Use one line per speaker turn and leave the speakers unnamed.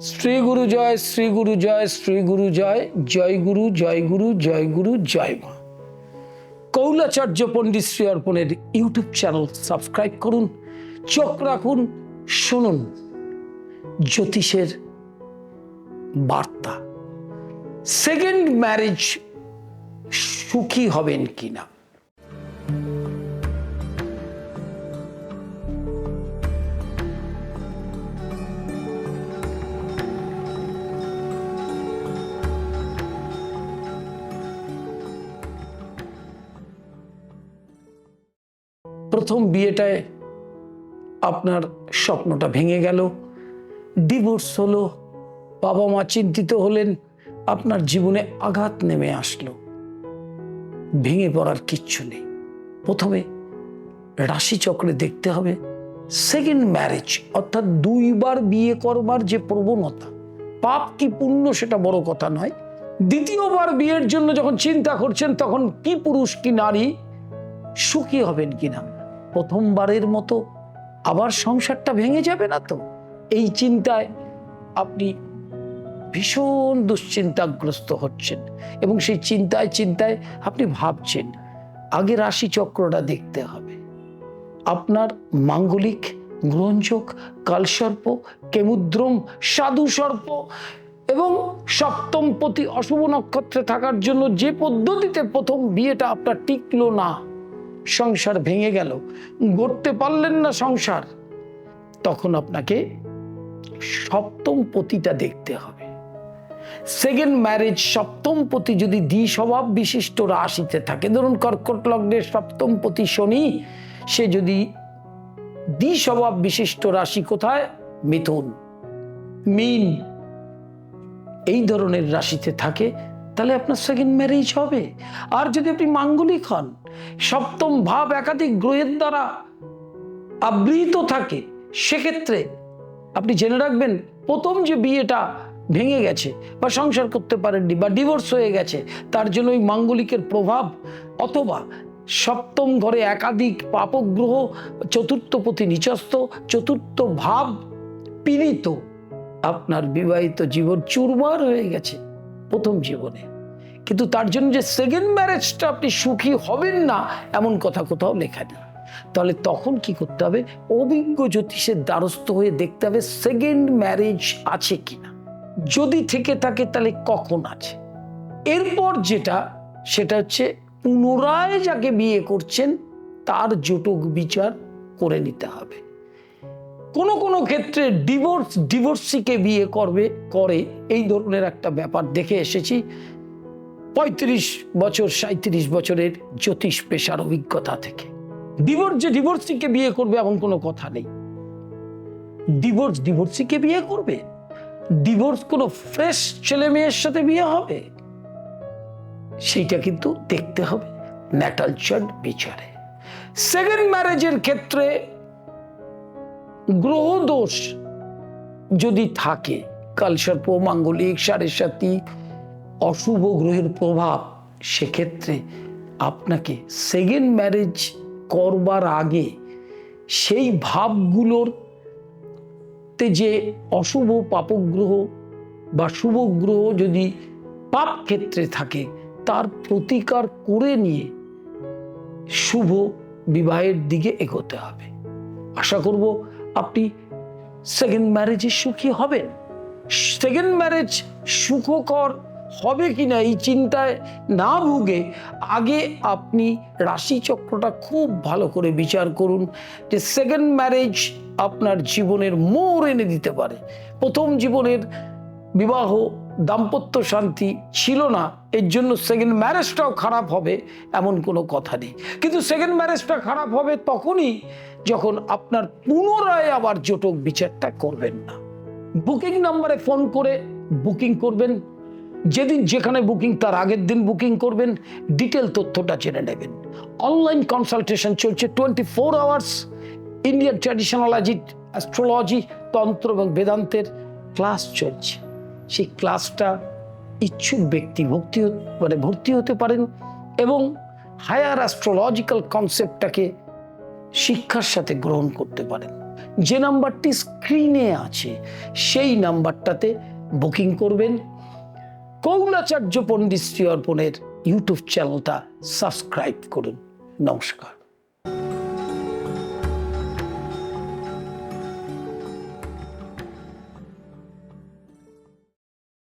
শ্রী গুরু জয়, শ্রী গুরু জয়, শ্রী গুরু জয় জয় গুরু জয় গুরু জয় গুরু, জয় মা। কৌলাচার্য পণ্ডিত শ্রী অর্পণের ইউটিউব চ্যানেল সাবস্ক্রাইব করুন, চোখ রাখুন, শুনুন। জ্যোতিষের বার্তা। সেকেন্ড ম্যারেজ সুখী হবেন কিনা? প্রথম বিয়েটায় আপনার স্বপ্নটা ভেঙে গেল। ডিভোর্স হলো বাবা মা চিন্তিত হলেন, আপনার জীবনে আঘাত নেমে আসলো। ভেঙে পড়ার কিচ্ছু নেই। প্রথমে রাশিচক্রে দেখতে হবে সেকেন্ড ম্যারেজ অর্থাৎ দুইবার বিয়ে করবার যে প্রবণতা, পাপ কি পুণ্য সেটা বড় কথা নয়। দ্বিতীয়বার বিয়ের জন্য যখন চিন্তা করছেন, তখন কি পুরুষ কি নারী সুখী হবেন কিনা? প্রথমবারের মতো আবার সংসারটা ভেঙে যাবে না তো? এই চিন্তায় আপনি ভীষণ দুশ্চিন্তাগ্রস্ত হচ্ছেন এবং সেই চিন্তায় চিন্তায় আপনি ভাবছেন, আগে রাশি চক্রটা দেখতে হবে। আপনার মাঙ্গলিক গ্রহণযোগ, কালসর্প, কেমুদ্রম সাধু সর্প এবং সপ্তম পতি অশুভ নক্ষত্রে থাকার জন্য যে পদ্ধতিতে প্রথম বিয়েটা আপনার টিকলো না সংসার ভেঙে গেল। গড়তে পারলেন না সংসার। তখন আপনাকে সপ্তম পতিটা দেখতে হবে। সেকেন্ড ম্যারেজ সপ্তম পতি যদি দ্বি স্বভাব বিশিষ্ট রাশিতে থাকে, ধরুন কর্কট লগ্নের সপ্তম পতি শনি, সে যদি দ্বি স্বভাব বিশিষ্ট রাশি কোথায়? মিথুন। মিন। এই ধরনের রাশিতে থাকে তাহলে আপনার সেকেন্ড ম্যারেজ হবে। আর যদি আপনি মাঙ্গলিক হন, সপ্তম ভাব একাধিক গ্রহের দ্বারা আবৃত থাকে, সেক্ষেত্রে আপনি জেনে রাখবেন, প্রথম যে বিয়েটা ভেঙে গেছে বা সংসার করতে পারেননি বা ডিভোর্স হয়ে গেছে, তার জন্য ওই মাঙ্গলিকের প্রভাব অথবা সপ্তম ঘরে একাধিক পাপগ্রহ, চতুর্থ প্রতি নিচস্ত চতুর্থ ভাব পীড়িত, আপনার বিবাহিত জীবন চুরমার হয়ে গেছে। প্রথম জীবনে। কিন্তু তার জন্য যে সেকেন্ড ম্যারেজটা আপনি সুখী হবেন না, এমন কথা কোথাও লেখা নেই। তাহলে তখন কি করতে হবে? অভিজ্ঞ জ্যোতিষের দ্বারস্থ হয়ে দেখতে হবে সেকেন্ড ম্যারেজ আছে কিনা। যদি থেকে থাকে, তাহলে কখন আছে? এরপর যেটা, সেটা হচ্ছে পুনরায় যাকে বিয়ে করছেন, তার জটক বিচার করে নিতে হবে। কোনো কোনো ক্ষেত্রে ডিভোর্স ডিভোর্সিকে বিয়ে করবে, করে এই ধরনের একটা ব্যাপার দেখে এসেছি। পঁয়ত্রিশ বছর সাঁত্রিশ বছরের জ্যোতিষ পেশার অভিজ্ঞতা থেকে। ডিভোর্স যে ডিভোর্সিকে বিয়ে করবে এমন কোনো কথা নেই। ডিভোর্স ডিভোর্সিকে বিয়ে করবে? ডিভোর্স কোনো ফ্রেশ ছেলে মেয়ের সাথে বিয়ে হবে? সেইটা কিন্তু দেখতে হবে। ন্যাটাল চার্ট বিচারে। সেকেন্ড ম্যারেজের ক্ষেত্রে গ্রহ দোষ যদি থাকে কালসর্প মাঙ্গলিক সাড়ে সাথী অশুভ গ্রহের প্রভাব, সেক্ষেত্রে আপনাকে সেকেন্ড ম্যারেজ করবার আগে সেই ভাবগুলোর তে যে অশুভ পাপগ্রহ বা শুভ গ্রহ যদি পাপ ক্ষেত্রে থাকে, তার প্রতিকার করে নিয়ে শুভ বিবাহের দিকে এগোতে হবে। আশা করব আপনি সেকেন্ড ম্যারেজে সুখী হবেন। সেকেন্ড ম্যারেজ সুখকর হবে কিনা এই চিন্তায় না ভুগে আগে আপনি রাশিচক্রটা খুব ভালো করে বিচার করুন যে সেকেন্ড ম্যারেজ আপনার জীবনের মোড় এনে দিতে পারে। প্রথম জীবনের বিবাহ, দাম্পত্য শান্তি ছিল না, এর জন্য সেকেন্ড ম্যারেজটাও খারাপ হবে এমন কোনো কথা নেই। কিন্তু সেকেন্ড ম্যারেজটা খারাপ হবে তখনই যখন আপনার পুনরায় আবার জটক বিচারটা করবেন না। বুকিং নাম্বারে ফোন করে বুকিং করবেন। যেদিন যেখানে বুকিং, তার আগের দিন বুকিং করবেন। ডিটেল তথ্যটা জেনে নেবেন। অনলাইন কনসালটেশন চলছে টোয়েন্টি ফোর আওয়ার্স। ইন্ডিয়ান ট্র্যাডিশনালজি অ্যাস্ট্রোলজি, তন্ত্র এবং বেদান্তের ক্লাস চলছে। সেই ক্লাসটা ইচ্ছুক ব্যক্তি হতে- মানে ভর্তি হতে পারেন এবং হায়ার অ্যাস্ট্রোলজিক্যাল কনসেপ্টটাকে শিক্ষার সাথে গ্রহণ করতে পারেন। যে নাম্বারটি স্ক্রিনে আছে, সেই নাম্বারটাতে বুকিং করবেন। কৌলাচার্য পণ্ডিত শ্রী অর্পণের ইউটিউব চ্যানেলটা সাবস্ক্রাইব করুন। নমস্কার।